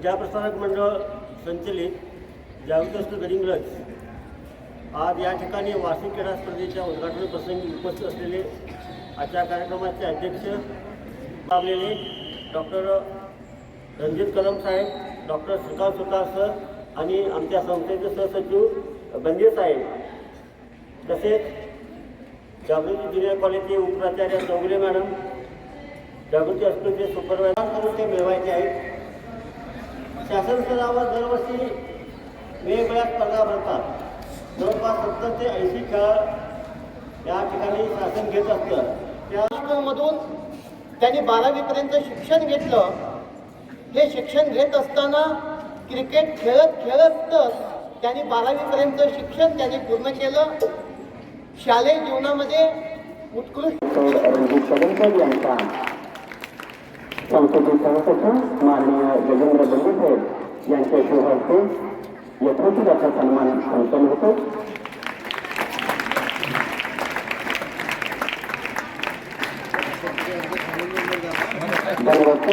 विद्याप्रसारक मंडळ संचलित जागृत गडिंग्लज आज या ठिकाणी वार्षिक क्रीडा स्पर्धेच्या उद्घाटन प्रसंगी उपस्थित असलेले आजच्या कार्यक्रमाचे अध्यक्ष लाभलेले doctor Ranjit Kalam saheb doctor Shrikant Sutar sir आणि आमच्या संस्थेचे सहसचिव बंदे साहेब. तसेच जागृती ज्युनियर कॉलेजचे उपप्राचार्य चौगुले मॅडम जागृती हॉस्पिटलचे सुपरवायझर करून ते मिळवायचे आहेत शासन स्तरावर दरवर्षी वेगवेगळ्या स्पर्धा भरतात. जवळपास सत्तर ते ऐंशी खेळ या ठिकाणी शासन घेत असतं. त्यामधून त्यांनी बारावीपर्यंत शिक्षण घेतलं. हे शिक्षण घेत असताना क्रिकेट खेळत खेळतच त्यांनी बारावीपर्यंत शिक्षण त्यांनी पूर्ण केलं. शालेय जीवनामध्ये उत्कृष्ट संसदीय सभापती माननीय गजेंद्र बंडीसाहेब यांच्या शुभ यथोचिताचा सन्मान संपन्न होतो. धन्यवाद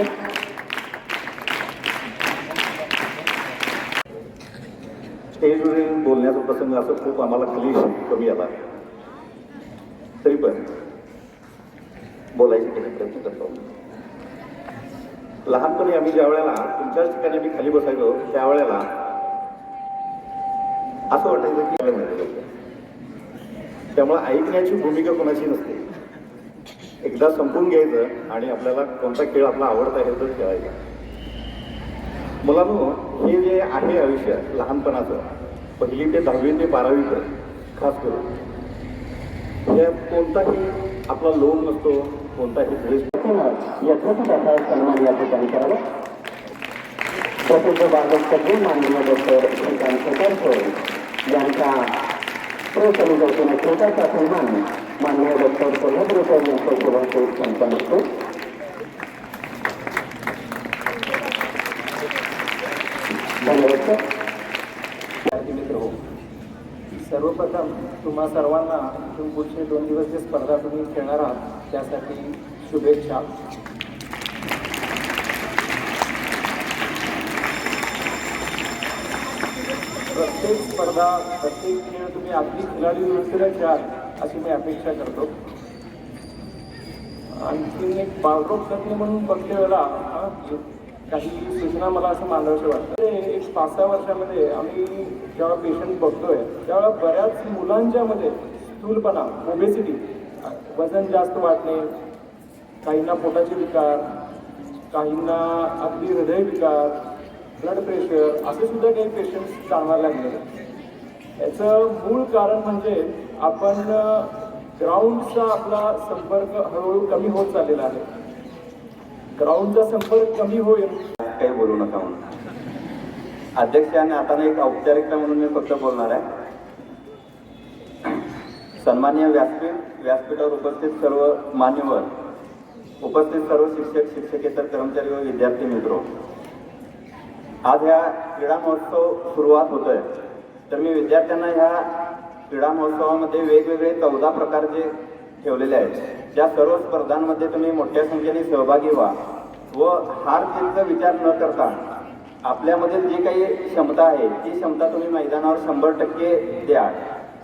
स्टेजवरील बोलण्याचा प्रसंग असं खूप आम्हाला खाली कमी आला. तरी पण बोलायचा प्रयत्न करतो. लहानपणी आम्ही ज्या वेळेला तुमच्याच ठिकाणी मी खाली बसायचो त्यावेळेला असं वाटायचं की त्यामुळे ऐकण्याची भूमिका कोणाची नसते. एकदा संपून घ्यायचं आणि आपल्याला कोणता खेळ आपला आवडता आहे तर खेळायचा. मुलांनो हे जे आहे आयुष्य लहानपणाचं पहिली ते दहावी ते बारावीचं खास करून हे कोणताही आपला लोन नसतो कोणताही द्वेष यथोचित असा सन्मान या ठिकाणी करावा प्रसिद्ध बालक माननीय डॉक्टर श्रीकांत सर यांचा प्रो समितीतून छोटासा सन्मान माननीय डॉक्टर कोल्हापूरकर यांच्या शुभांचे संपन्न होतो. धन्यवाद सर. विद्यार्थी मित्र हो सर्वप्रथम तुम्हा सर्वांना इथून पुढचे दोन दिवस जे स्पर्धा तुम्ही खेळणार आहात त्यासाठी शुभेच्छा. प्रत्येक स्पर्धा प्रत्येक खेळ तुम्ही अगदी खिलाडी दृष्टीने खेळाल अशी मी अपेक्षा करतो. आणखीन एक बालरोग तज्ञ म्हणून बघते वेळा काही सूचना मला असं मांडावशे वाटतं. ते एक पाच सहा वर्षामध्ये आम्ही जेव्हा पेशंट बघतोय त्यावेळेला बऱ्याच मुलांच्यामध्ये स्थूलपणा ओबेसिटी वजन जास्त वाढणे काहींना पोटाचे विकार काहींना अगदी हृदय विकार ब्लड प्रेशर असे सुद्धा काही पेशंट्स जाणवायला लागले याचं मूळ कारण म्हणजे आपण ग्राउंडचा आपला संपर्क हळूहळू कमी होत चाललेला आहे. ग्राउंडचा संपर्क कमी होईल. काही बोलू नका म्हणून. अध्यक्षाने आता एक औपचारिकता म्हणून मी फक्त बोलणार आहे. सन्मान्य व्यासपीठ व्यासपीठावर उपस्थित सर्व मान्यवर उपस्थित सर्व शिक्षक शिक्षकेतर कर्मचारी व विद्यार्थी मित्र आज ह्या क्रीडा महोत्सव सुरुवात होतोय. तर मी विद्यार्थ्यांना ह्या क्रीडा महोत्सवामध्ये वेगवेगळे चौदा प्रकारचे ठेवलेले आहेत त्या सर्व स्पर्धांमध्ये तुम्ही मोठ्या संख्येने सहभागी व्हा व हार जीतचा विचार न करता आपल्यामध्ये जी काही क्षमता आहे ती क्षमता तुम्ही मैदानावर शंभर टक्के द्या.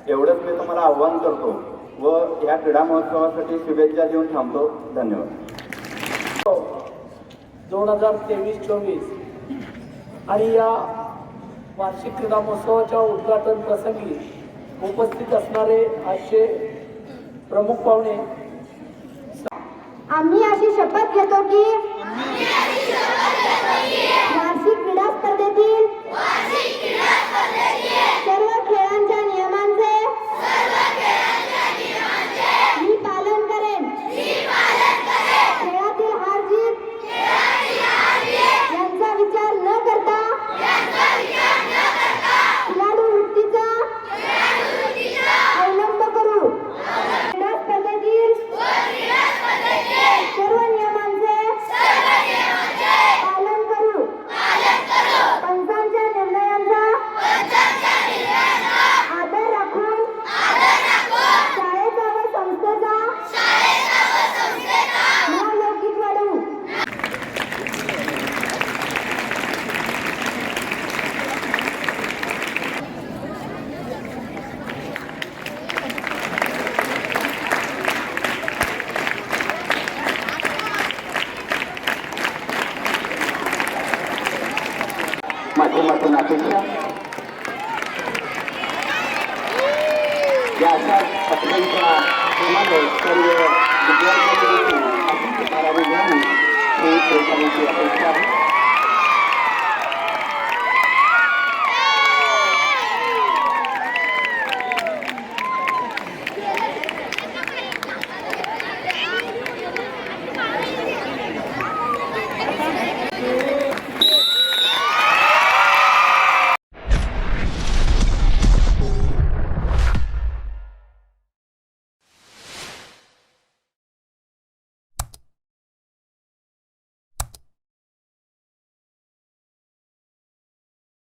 एवढंच मी तुम्हाला आव्हान करतो. व ह्या क्रीडा महोत्सवासाठी शुभेच्छा देऊन थांबतो. धन्यवाद. दोन हजार तेवीस चोवीस आणि या वार्षिक क्रीडा महोत्सवाच्या उद्घाटन प्रसंगी उपस्थित असणारे आजचे प्रमुख पाहुणे. आम्ही अशी शपथ घेतो की वार्षिक क्रीडा स्पर्धेतील सर्व खेळांच्या नियमांचे मी पालन करेन खेळातील हार जीत यांचा विचार न करता खिलाडू वृत्तीचा अवलंब करू क्रीडा स्पर्धेतील सर्व नियमांचे पालन करू माध्यमातून अपेक्षा या अशा पक्षांच्या प्रेमाने सर्व विद्यार्थ्यांनी देखील अशीच बारावी घ्यावी ही पोलिसांची अपेक्षा आहे